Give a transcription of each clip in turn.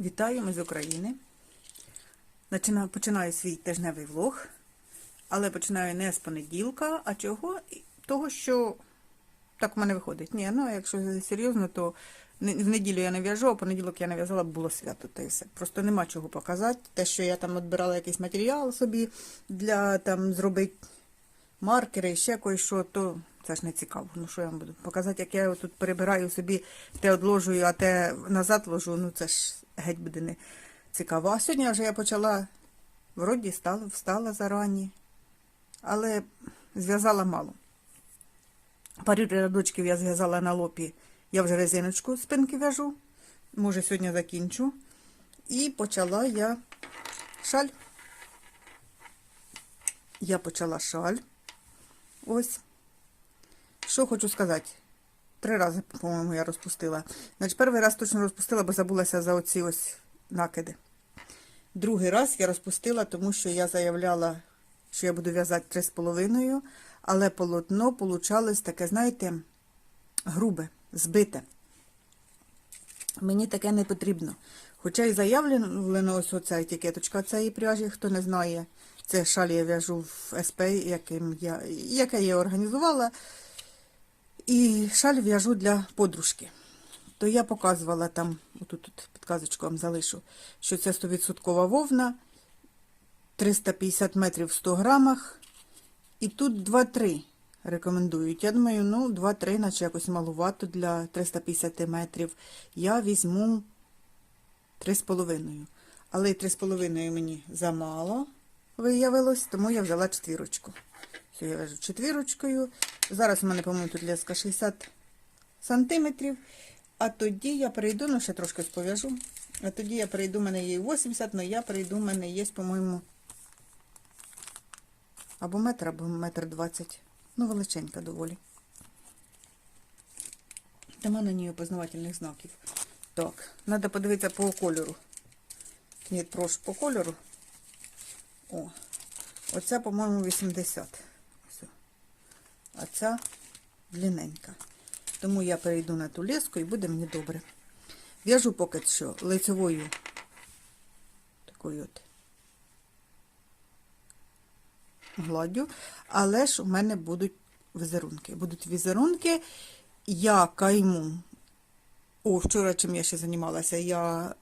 Вітаю, ми з України. Починаю, свій тижневий влог, але починаю не з понеділка, а чого? Того, що так в мене виходить. Ні, ну якщо серйозно, то в неділю я не в'яжу, а понеділок я не в'язала, було свято, та і все. Просто нема чого показати. Те, що я там відбирала якийсь матеріал собі для там зробити маркери і ще кое-що, то це ж не цікаво. Ну що я вам буду показати, як я тут перебираю собі, те одложую, а те назад ложу, ну це ж геть буде не цікаво. А сьогодні вже я почала, вроді стала, встала зарані, але зв'язала мало. Пару рядочків я зв'язала на лопі. Я вже резиночку спинки в'яжу. Може, сьогодні закінчу. І почала я шаль. Я почала шаль. Ось. Що хочу сказати. Три рази, по-моєму, я розпустила. Значить, перший раз точно розпустила, бо забулася за оці ось накиди. Другий раз я розпустила, тому що я заявляла, що я буду в'язати три з половиною, але полотно получалось таке, знаєте, грубе, збите. Мені таке не потрібно. Хоча і заявлено ось оця етикеточка цієї пряжі, хто не знає. Це шаль я в'яжу в СП, яким я, яке я організувала. І шаль в'яжу для подружки. То я показувала там, отут тут підказочку вам залишу, що це 100% вовна, 350 метрів в 100 грамах. І тут 2-3 рекомендують. Я думаю, ну, 2-3, наче якось малувато для 350 метрів. Я візьму 3,5. Але 3,5 мені замало виявилось, тому я взяла четвірочку. Все, я вяжу четвірочкою. Зараз у мене, по-моєму, тут леска 60 сантиметрів. А тоді я перейду, ну ще трошки спов'яжу. А тоді я перейду, у мене є 80, але я перейду, у мене є, по-моєму, або метр, або метр 20. Ну, величенька доволі. Нема на ній опознавательних знаків. Так, треба подивитися по кольору. Ні, прошу, по кольору. О, оця, по-моєму, 80. А ця длинненька. Тому я перейду на ту леску і буде мені добре. В'яжу поки що лицевою такою от гладдю, але ж у мене будуть візерунки. Будуть візерунки, я кайму. О, вчора чим я ще займалася, я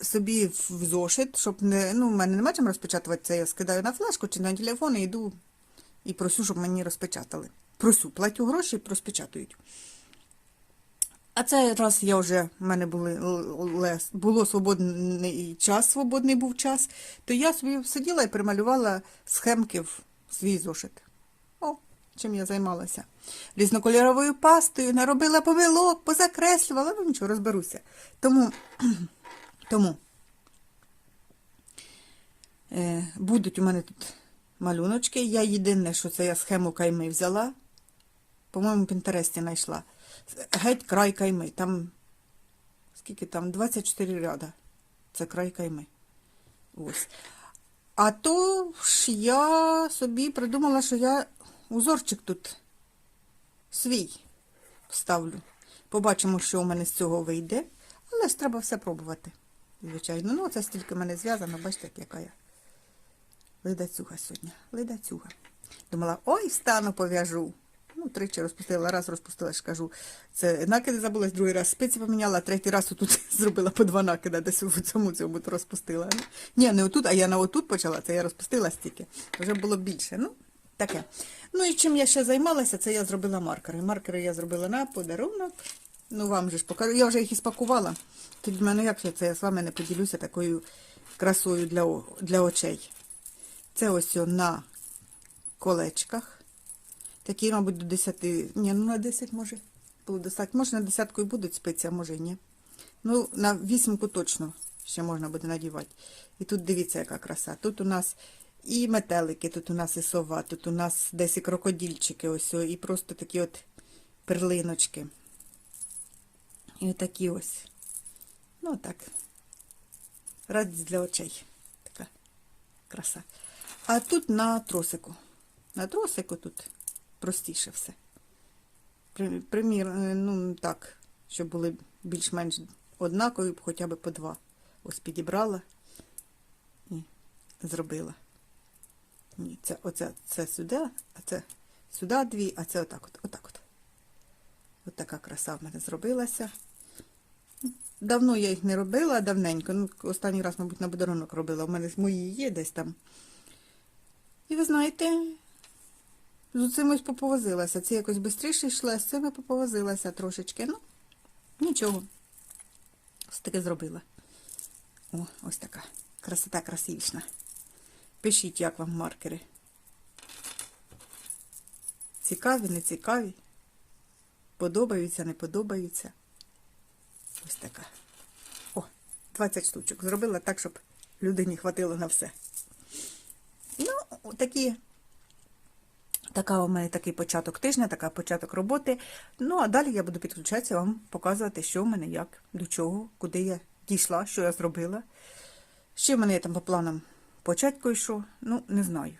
собі в зошит, щоб не. Ну, в мене нема чим розпечатувати це, я скидаю на флешку чи на телефон і йду і просю, щоб мені розпечатали. Просю, платю гроші і розпечатують. А цей раз я вже, в мене були, було свободний час, свободний був час, то я собі сиділа і прималювала схемки в свій зошит. О, чим я займалася. Різнокольоровою пастою, наробила помилок, позакреслювала, ну нічого, розберуся. Тому, тому е, будуть у мене тут малюночки. Я єдине, що це я схему кайми взяла. По-моєму, в Пінтересті знайшла. Геть край кайми. Там скільки там? 24 ряда. Це край кайми. Ось. А то ж я собі придумала, що я узорчик тут свій вставлю. Побачимо, що у мене з цього вийде. Але ж треба все пробувати. Звичайно. Ну, це стільки в мене зв'язано, бачите, яка я. Ледацюга сьогодні. Ледацюга. Думала, ой, стану пов'яжу. Тричі розпустила, раз розпустила, ж кажу. Це накиди забулась, другий раз спиці поміняла, третій раз отут зробила по два накида, десь у цьому цьому розпустила. Ні, не отут, а я на отут почала, це я розпустила стільки. Вже було більше. Ну, таке. Ну і чим я ще займалася, це я зробила маркери. Маркери я зробила на подарунок. Ну, вам же ж покажу. Я вже їх і спакувала. Тоді в мене як ще це я з вами не поділюся такою красою для, для очей. Це ось на колечках. Такі, мабуть, до 10. Ні, ну на 10 може. Було достатньо. Може, на десятку і будуть спиці, а може і ні. Ну, на вісімку точно ще можна буде надівати. І тут дивіться, яка краса. Тут у нас і метелики, тут у нас і сова, тут у нас десь і крокодільчики, ось, і просто такі от перлиночки. І такі ось. Ну, так. Радість для очей. Така краса. А тут на тросику. На тросику тут простіше все. При- Примір, е, ну так, щоб були більш-менш однакові, хоча б по два. ось підібрала і зробила. Ні, це оце це сюди, а це сюди дві, а це отак от. Отак от. От така краса в мене зробилася. Давно я їх не робила, давненько. Ну, останній раз, мабуть, на подарунок робила. У мене мої є десь там. І ви знаєте, з цим поповозилася. Це якось швидше йшла, з цими поповозилася трошечки. Ну, нічого. Ось таке зробила. О, ось така. Красота красивішна. Пишіть, як вам маркери. Цікаві, не цікаві. Подобаються, не подобаються. Ось така. О, 20 штучок. Зробила так, щоб людині хватило на все. Ну, такі. Така у мене такий початок тижня, така початок роботи. Ну, а далі я буду підключатися вам показувати, що в мене, як, до чого, куди я дійшла, що я зробила. Ще в мене є там по планам початку йшов, ну, не знаю.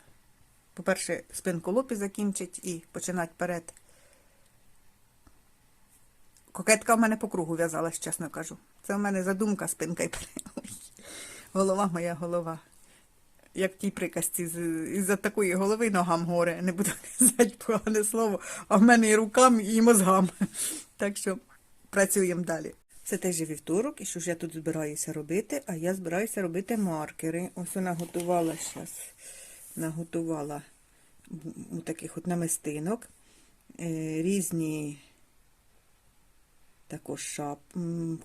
По-перше, спинку лопі закінчить і починати вперед. Кокетка в мене по кругу в'язалась, чесно кажу. Це в мене задумка спинка і вперед. Ой, Голова моя голова. Як в тій приказці, із-за такої голови ногам горе. Не буду казати погане слово, а в мене і рукам, і мозгам. Так що працюємо далі. Це теж вівторок, і що ж я тут збираюся робити? А я збираюся робити маркери. Ось вона готувала зараз, наготувала у таких от намистинок. Е, різні також шап,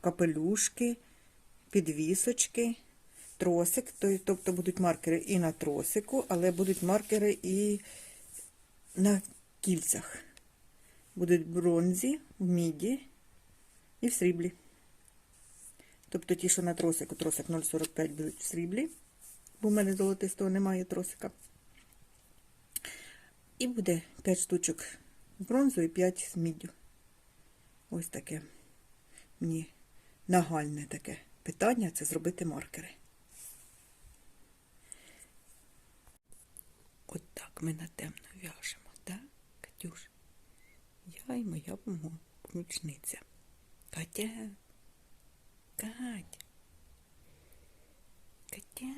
капелюшки, підвісочки, тросик, тобто будуть маркери і на тросику, але будуть маркери і на кільцях. Будуть бронзі, в міді і в сріблі. Тобто ті, що на тросику, тросик 0,45 будуть в сріблі, бо в мене золотистого немає тросика. І буде 5 штучок з бронзою і 5 з міддю. Ось таке мені нагальне таке питання це зробити маркери. От так ми на темно в'яжемо, так, Катюш? Я і моя помічниця. Катя. Кать. Катя.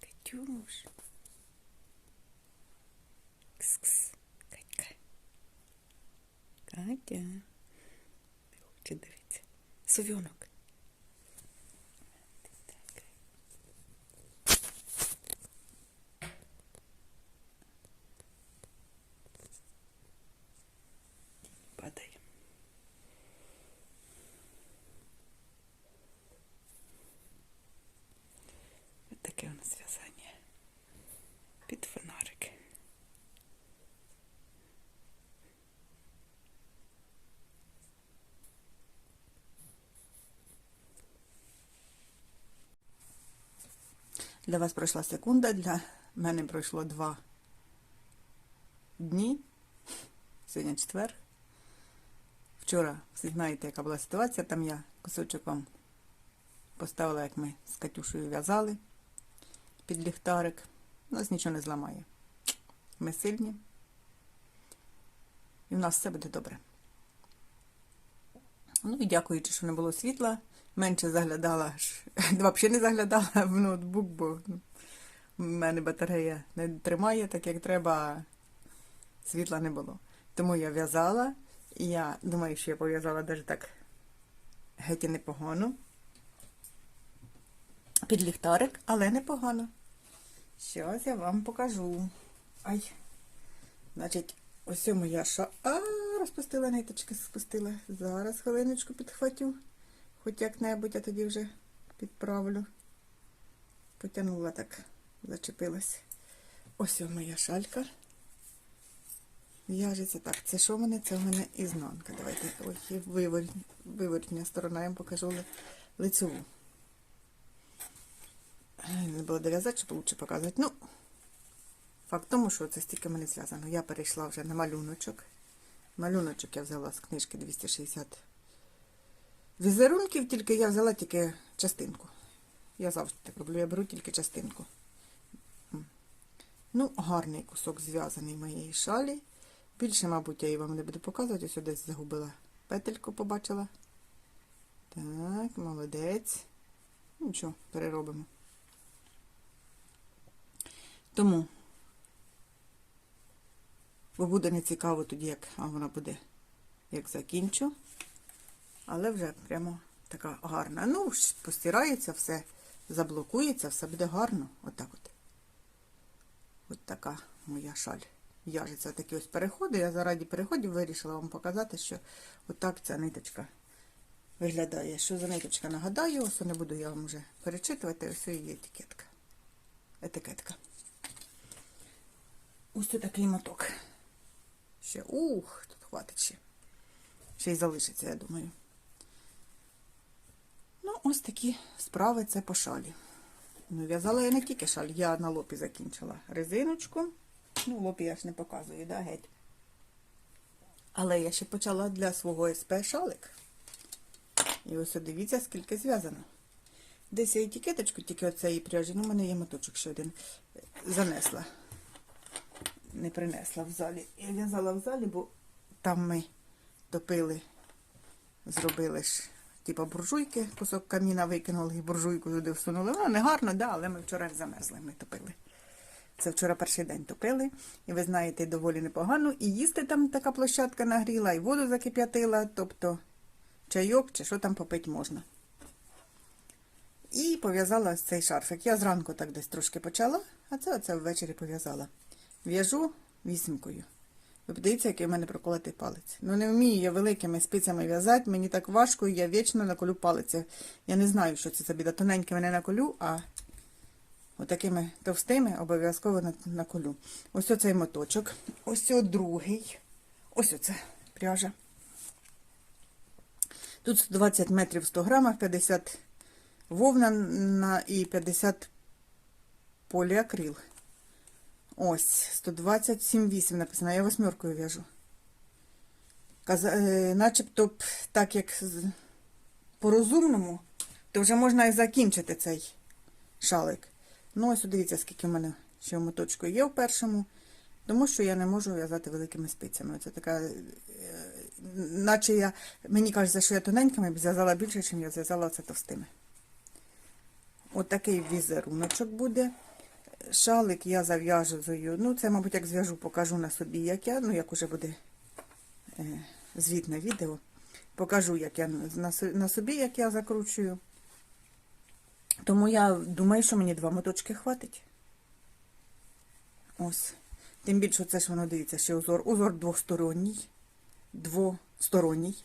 Катюш. Кс-кс. Катька. Катя. Не хоче дивитися. Совенок. Ти така. Падай. Ось таке у нас в'язання. Під фонарик. Для вас пройшла секунда, для мене пройшло два дні. Сьогодні четвер. Вчора всі знаєте, яка була ситуація. Там я кусочок вам поставила, як ми з Катюшею в'язали під ліхтарик. Нас нічого не зламає. Ми сильні. І в нас все буде добре. Ну і дякуючи, що не було світла, менше заглядала, взагалі не заглядала в ноутбук, бо ну, в мене батарея не тримає так, як треба, світла не було. Тому я в'язала, і я думаю, що я пов'язала навіть так геть і непогано. Під ліхтарик, але непогано. Щось я вам покажу. Ай. Значить, ось моя ша. А, розпустила ниточки, спустила. Зараз хвилиночку підхватю. Хоч як-небудь, а тоді вже підправлю. Потягнула так, зачепилась. Ось у моя шалька. В'яжеться так. Це що в мене? Це в мене ізнанка. Давайте ось і вивор- сторона, я вам покажу лицеву. Не було дов'язати, щоб лучше показувати. Ну, факт тому, що це стільки мене зв'язано. Я перейшла вже на малюночок. Малюночок я взяла з книжки 260 візерунків, тільки я взяла тільки частинку. Я завжди так роблю, я беру тільки частинку. Ну, гарний кусок зв'язаний моєї шалі. Більше, мабуть, я її вам не буду показувати. Ось десь загубила петельку, побачила. Так, молодець. Ну, Нічого, переробимо. Тому, бо буде не цікаво тоді, як вона буде, як закінчу. Але вже прямо така гарна. Ну, постирається все, заблокується, все буде гарно. Отак от. От така моя шаль. В'яжеться такі ось переходи. Я заради переходів вирішила вам показати, що отак ця ниточка виглядає. Що за ниточка нагадаю, ось не буду я вам вже перечитувати, ось її етикетка. Етикетка. Ось такий моток. Ще, ух, тут хватить ще. Ще й залишиться, я думаю. Ну, ось такі справи це по шалі. Ну, в'язала я не тільки шаль, я на лопі закінчила резиночку. Ну, лопі я ж не показую, да, геть. Але я ще почала для свого СП шалик. І ось дивіться, скільки зв'язано. Десь я етикеточку тільки оцеї пряжі, ну, у мене є моточок ще один, занесла. Не принесла в залі. Я в'язала в залі, бо там ми топили, зробили ж, типа буржуйки, кусок каміна викинули і буржуйку туди всунули. Ну, не гарно, да, але ми вчора замерзли, ми топили. Це вчора перший день топили, і ви знаєте, доволі непогано. І їсти там така площадка нагріла, і воду закип'ятила, тобто чайок чи що там попити можна. І пов'язала цей шарфик. Я зранку так десь трошки почала, а це оце ввечері пов'язала. В'яжу вісімкою. Ви подивіться, який в мене проколотий палець. Ну не вмію я великими спицями в'язати, мені так важко, і я вічно наколю палець. Я не знаю, що це за біда. Тоненькими не наколю, а отакими товстими обов'язково на- наколю. Ось оцей моточок, ось другий. Ось оце пряжа. Тут 120 метрів 100 грамах, 50 вовна і 50 поліакрил. Ось, 127,8 написано. Я восьмеркою в'яжу. Е, Начебто, так як по-розумному, то вже можна і закінчити цей шалик. Ну, ось дивіться, скільки в мене ще моточку є в першому, тому що я не можу в'язати великими спицями. Це така, е, наче я, мені кажеться, що я тоненькими зв'язала більше, ніж я зв'язала це товстими. От такий візеруночок буде. Шалик я зав'яжу, ну це, мабуть, як зв'яжу, покажу на собі, як я, ну як уже буде е, звітне відео. Покажу, як я на, на собі, як я закручую. Тому я думаю, що мені два моточки хватить. Ось. Тим більше це ж воно дивіться, ще узор. Узор двосторонній. Двосторонній.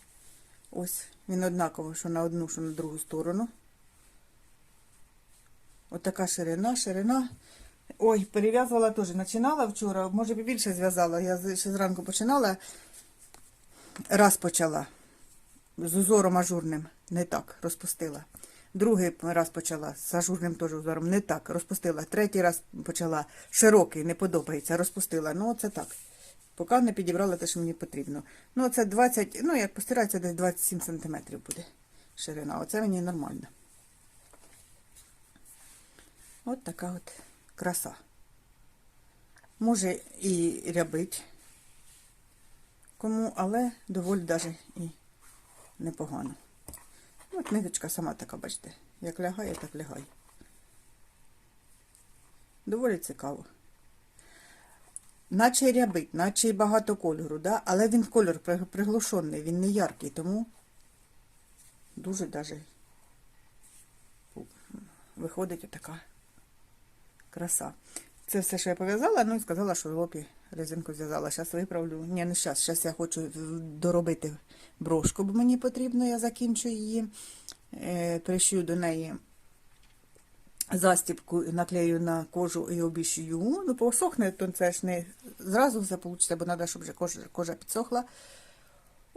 Ось. Він однаково, що на одну, що на другу сторону. Отака ширина, ширина. Ой, перев'язувала теж. Починала вчора, може більше зв'язала. Я ще зранку починала. Раз почала. З узором ажурним. Не так, розпустила. Другий раз почала з ажурним теж узором. Не так, розпустила. Третій раз почала широкий, не подобається, розпустила. Ну, оце так. Поки не підібрала те, що мені потрібно. Ну, це 20, ну, як постирається, десь 27 сантиметрів буде ширина. Оце мені нормально. От така от краса. Може і рябить кому, але доволі даже і непогано. От ниточка сама така, бачите, як лягає, так лягає. Доволі цікаво. Наче рябить, наче й багато кольору, да? але він кольор приглушений, він не яркий, тому дуже даже виходить отака краса. Це все, що я пов'язала, ну і сказала, що лопі резинку зв'язала. Зараз виправлю. Ні, не зараз. Зараз я хочу доробити брошку, бо мені потрібно, я закінчу її. Е, пришью до неї застібку, наклею на кожу і обішью. Ну, посохне, то це ж не зразу все вийде, бо треба, щоб вже кожа, кожа підсохла.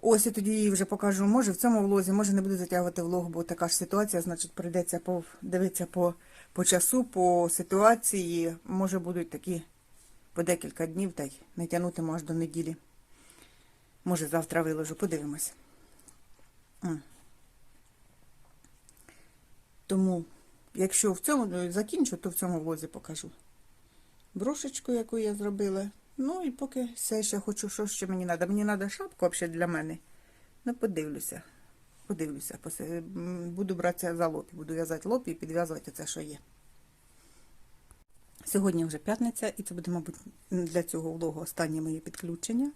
Ось і тоді її вже покажу. Може в цьому влозі, може не буду затягувати влог, бо така ж ситуація, значить, прийдеться дивитися по, по часу, по ситуації. Може будуть такі по декілька днів, та й не тягнутиму аж до неділі. Може, завтра виложу, подивимось. Тому, якщо в цьому ну, закінчу, то в цьому влозі покажу. Брошечку, яку я зробила. Ну і поки все ще хочу, що ще мені треба. Мені треба шапку для мене. Ну, подивлюся. Подивлюся. Буду братися за лопі, буду в'язати лопі і підв'язувати це, що є. Сьогодні вже п'ятниця, і це буде, мабуть, для цього влогу останнє моє підключення,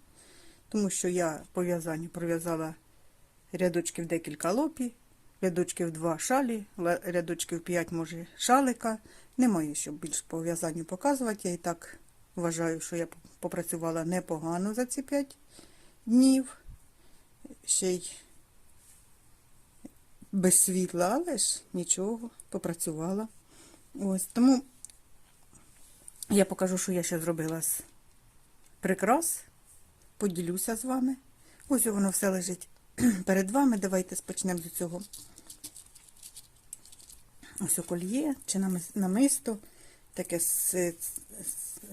тому що я по в'язанню пров'язала рядочків декілька лопі, рядочків два шалі, рядочків п'ять, може, шалика. Немає що більш по в'язанню показувати. Я і так вважаю, що я попрацювала непогано за ці п'ять днів. Ще й без світла, але ж нічого, попрацювала. Ось тому я покажу, що я ще зробила з прикрас. Поділюся з вами. Ось воно все лежить перед вами. Давайте спочнемо з цього. Ось кольє чи намисто, таке з, з,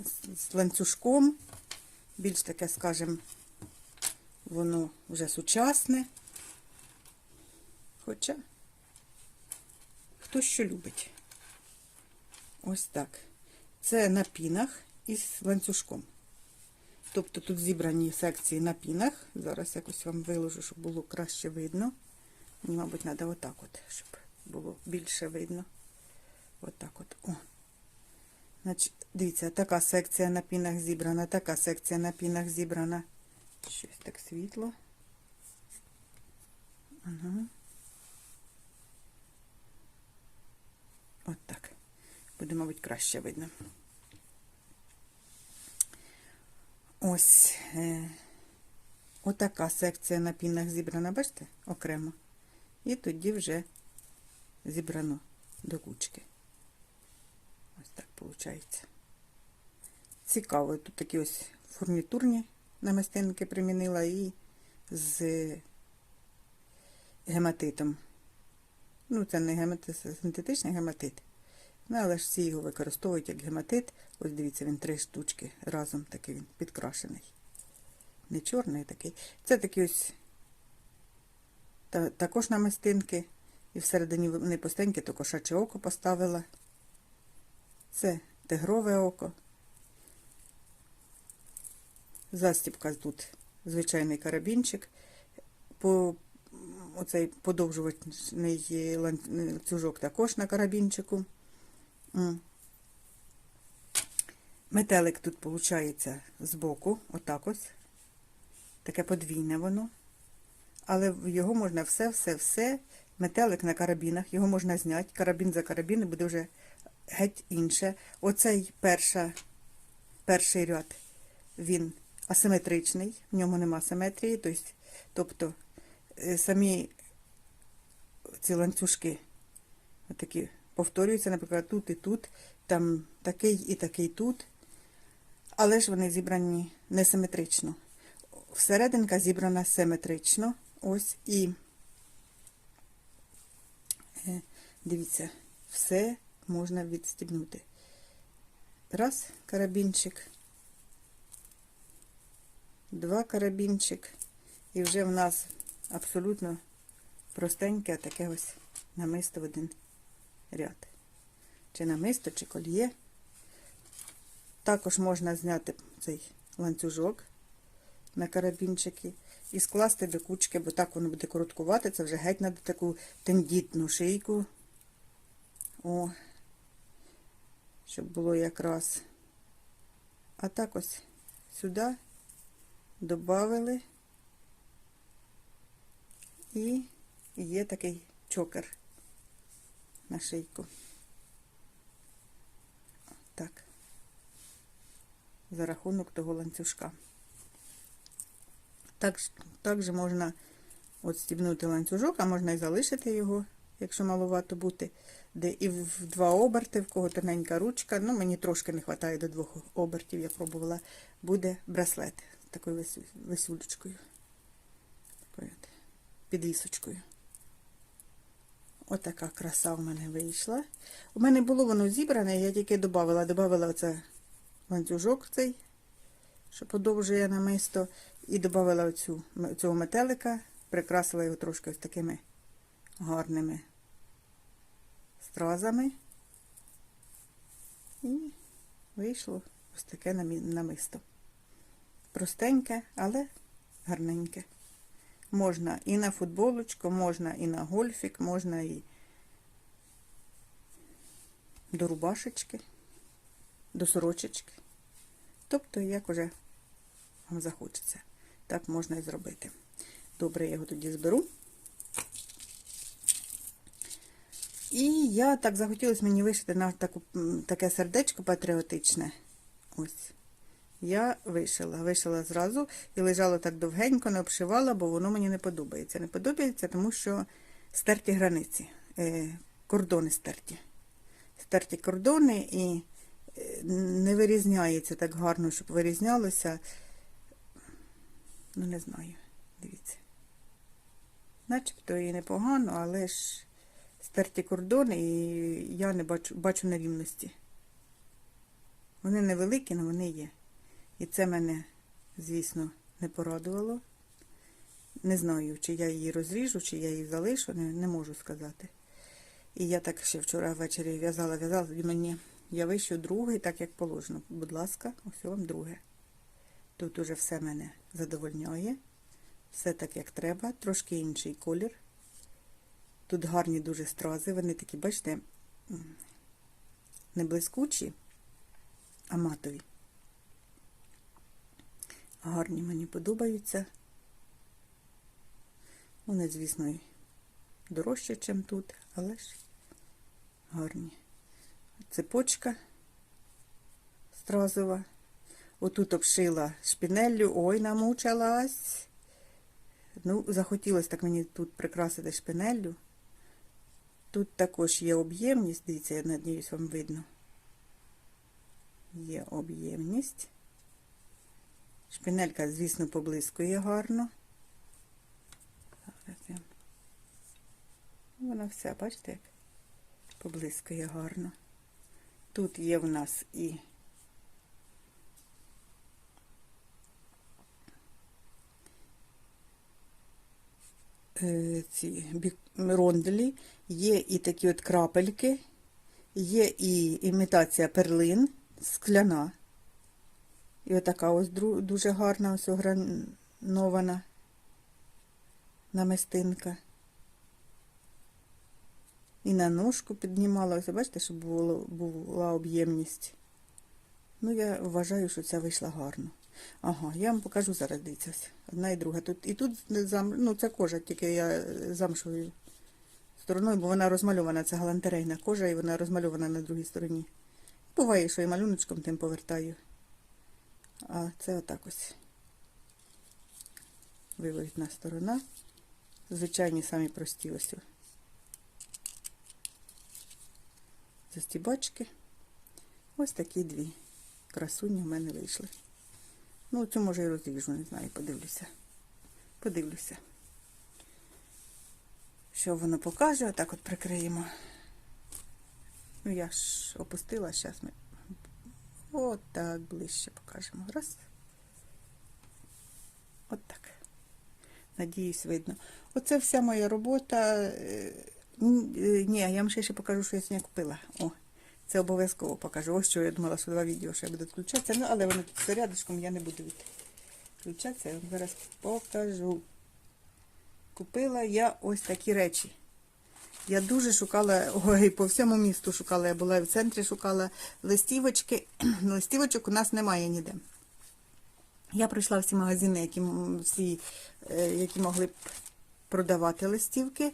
з- з ланцюжком. Більш таке, скажімо, воно вже сучасне. Хоча хто що любить. Ось так. Це на пінах із ланцюжком. Тобто тут зібрані секції на пінах. Зараз якось вам виложу, щоб було краще видно. Мабуть, треба отак от, щоб було більше видно. Отак от. О. Значить, дивіться, така секція на пінах зібрана, така секція на пінах зібрана. Щось так світло. Ага. От так. Буде, мабуть, краще видно. Ось е, отака секція на пінах зібрана, бачите, окремо. І тоді вже зібрано до кучки. Ось так виходить. Цікаво, тут такі ось фурнітурні намистинки примінила і з гематитом. Ну, це не гематит, синтетичний гематит. Ну, але ж всі його використовують як гематит. Ось дивіться, він три штучки разом такий він підкрашений. Не чорний такий. Це такі ось та, також намистинки. І всередині вони пустенькі, то кошаче око поставила. Це тигрове око. Застібка тут звичайний карабінчик. По оцей подовжувальний ланцюжок також на карабінчику. Метелик тут виходить збоку, отак ось. Таке подвійне воно. Але його можна все-все-все. Метелик на карабінах, його можна зняти. Карабін за карабін буде вже геть інше. Оцей перша, перший ряд, він асиметричний, в ньому нема симетрії. Тобто, е, самі ці ланцюжки такі повторюються, наприклад, тут і тут, там такий і такий тут. Але ж вони зібрані несиметрично. Всерединка зібрана симетрично. Ось і е, дивіться, все можна відстібнути. Раз карабінчик, два карабінчик, і вже в нас абсолютно простеньке таке ось намисто в один ряд. Чи намисто, чи кольє. Також можна зняти цей ланцюжок на карабінчики і скласти до кучки, бо так воно буде короткувати. Це вже геть треба таку тендітну шийку. О, щоб було якраз. А так ось сюди додали. І є такий чокер на шийку. Так. За рахунок того ланцюжка. Так, також можна от стібнути ланцюжок, а можна і залишити його, якщо маловато бути. Де і в два оберти, в кого тоненька ручка. Ну, мені трошки не вистачає до двох обертів, я пробувала. Буде браслет такою висю- висюлечкою. Підвісочкою. Отака краса в мене вийшла. У мене було воно зібране, я тільки додавала, додавала оце ланцюжок цей, що подовжує намисто, і додавала цього метелика, прикрасила його трошки ось такими гарними стразами. І вийшло ось таке намисто. Простеньке, але гарненьке. Можна і на футболочку, можна і на гольфік, можна і до рубашечки, до сорочечки. Тобто, як уже вам захочеться. Так можна і зробити. Добре, я його тоді зберу. І я так захотілося мені вишити на таку, таке сердечко патріотичне. Ось. Я вишила. Вишила зразу і лежало так довгенько, не обшивала, бо воно мені не подобається. Не подобається, тому що стерті границі, е, кордони стерті. Стерті кордони і е, не вирізняється так гарно, щоб вирізнялося. Ну, не знаю, дивіться. Начебто і непогано, але ж стерті кордони, і я не бачу, бачу нерівності. Вони невеликі, але вони є. І це мене, звісно, не порадувало. Не знаю, чи я її розріжу, чи я її залишу, не, не можу сказати. І я так ще вчора ввечері в'язала, в'язала, і мені я вищу другий, так як положено. Будь ласка, ось вам друге. Тут уже все мене задовольняє. Все так, як треба, трошки інший колір. Тут гарні дуже стрази, вони такі, бачите, не блискучі, а матові. Гарні мені подобаються. Вони, звісно, і дорожче, ніж тут, але ж гарні. Цепочка стразова. Отут обшила шпінеллю, ой, намучилась. Ну, захотілося так мені тут прикрасити шпинеллю. Тут також є об'ємність, дивіться, я надіюсь, вам видно. Є об'ємність. Шпинелька, звісно, поблискує гарно. Вона вся, бачите, як поблискує гарно. Тут є в нас і е, ці ронделі, є і такі от крапельки, є і імітація перлин, скляна. І отака ось дуже гарна, ось огранована намистинка. І на ножку піднімала, бачите, щоб було, була об'ємність. Ну, я вважаю, що ця вийшла гарно. Ага, я вам покажу зараз, дивіться, одна і друга. Тут, і тут зам, ну, це кожа, тільки я замшою стороною, бо вона розмальована, це галантерейна кожа, і вона розмальована на другій стороні. Буває, що і малюночком тим повертаю. А це отак ось. Виворітна сторона. Звичайні самі прості ось. Застібачки. Ось такі дві красуні в мене вийшли. Ну, цю може і розріжу, не знаю, подивлюся. Подивлюся. Що воно покаже, отак от прикриємо. Ну, я ж опустила, зараз ми от так ближче покажемо. Раз. От так. Надіюсь, видно. Оце вся моя робота. Е, е, Ні, я вам ще ще покажу, що я сьогодні купила. О, це обов'язково покажу. Ось що я думала, що два відео ще буде відключатися. Ну, але воно тут все я не буду відключатися. Я вам зараз покажу. Купила я ось такі речі. Я дуже шукала, ой, по всьому місту шукала. Я була в центрі шукала листівочки. Листівочок у нас немає ніде. Я пройшла всі магазини, які, всі, е, які могли б продавати листівки,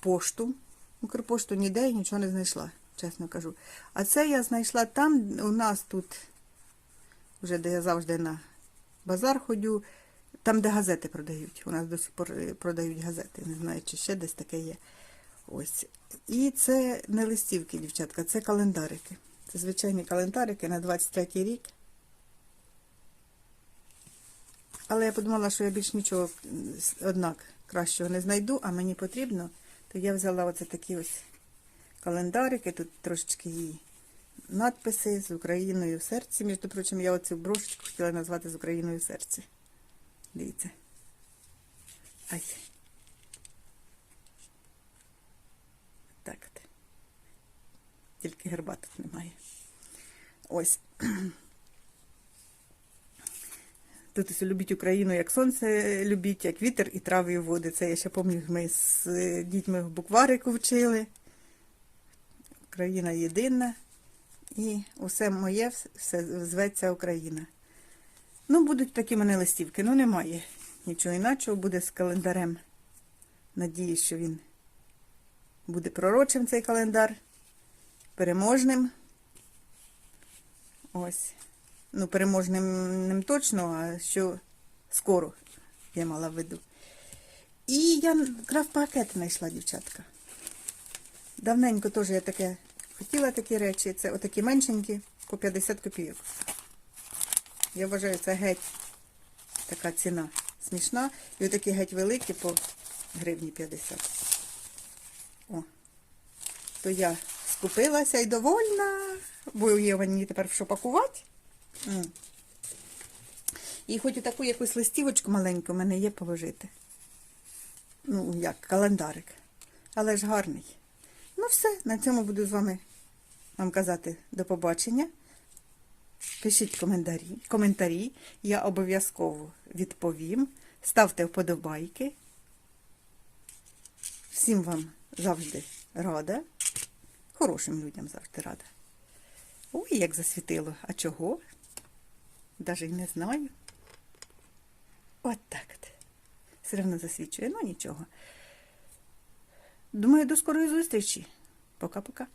пошту. Укрпошту ніде і нічого не знайшла, чесно кажу. А це я знайшла там, у нас тут, вже де я завжди на базар ходю, там, де газети продають. У нас до сих пор е, продають газети. Не знаю, чи ще десь таке є. Ось. І це не листівки, дівчатка, це календарики. Це звичайні календарики на 23 рік. Але я подумала, що я більш нічого, однак, кращого не знайду, а мені потрібно, то я взяла оце такі ось календарики, тут трошечки її надписи з Україною в серці. Між прочим, я оцю брошечку хотіла назвати з Україною в серці. Дивіться. Ай. Так от. Тільки герба тут немає. Ось. Тут ось любіть Україну, як сонце любіть, як вітер і трави і води. Це я ще пам'ятаю, ми з е, дітьми в букварику вчили. Україна єдина. І усе моє, все зветься Україна. Ну, будуть такі мене листівки. Ну, немає нічого іначого. Буде з календарем. Надіюсь, що він буде пророчим цей календар. Переможним. Ось. Ну, переможним ним точно, а що скоро я мала в виду. І я крафт пакети знайшла, дівчатка. Давненько теж я таке хотіла такі речі. Це отакі меншенькі по 50 копійок. Я вважаю, це геть така ціна смішна. І отакі геть великі по гривні 50. О. То я скупилася і довольна, бо є мені тепер що пакувати. І хоч таку якусь листівочку маленьку в мене є положити. Ну, як, календарик. Але ж гарний. Ну, все, на цьому буду з вами вам казати до побачення. Пишіть коментарі, коментарі. Я обов'язково відповім. Ставте вподобайки. Всім вам завжди рада. Хорошим людям завжди рада. Ой, як засвітило. А чого? Даже не знаю. От так от. Все одно засвічує, ну нічого. Думаю, до скорої зустрічі. Пока-пока.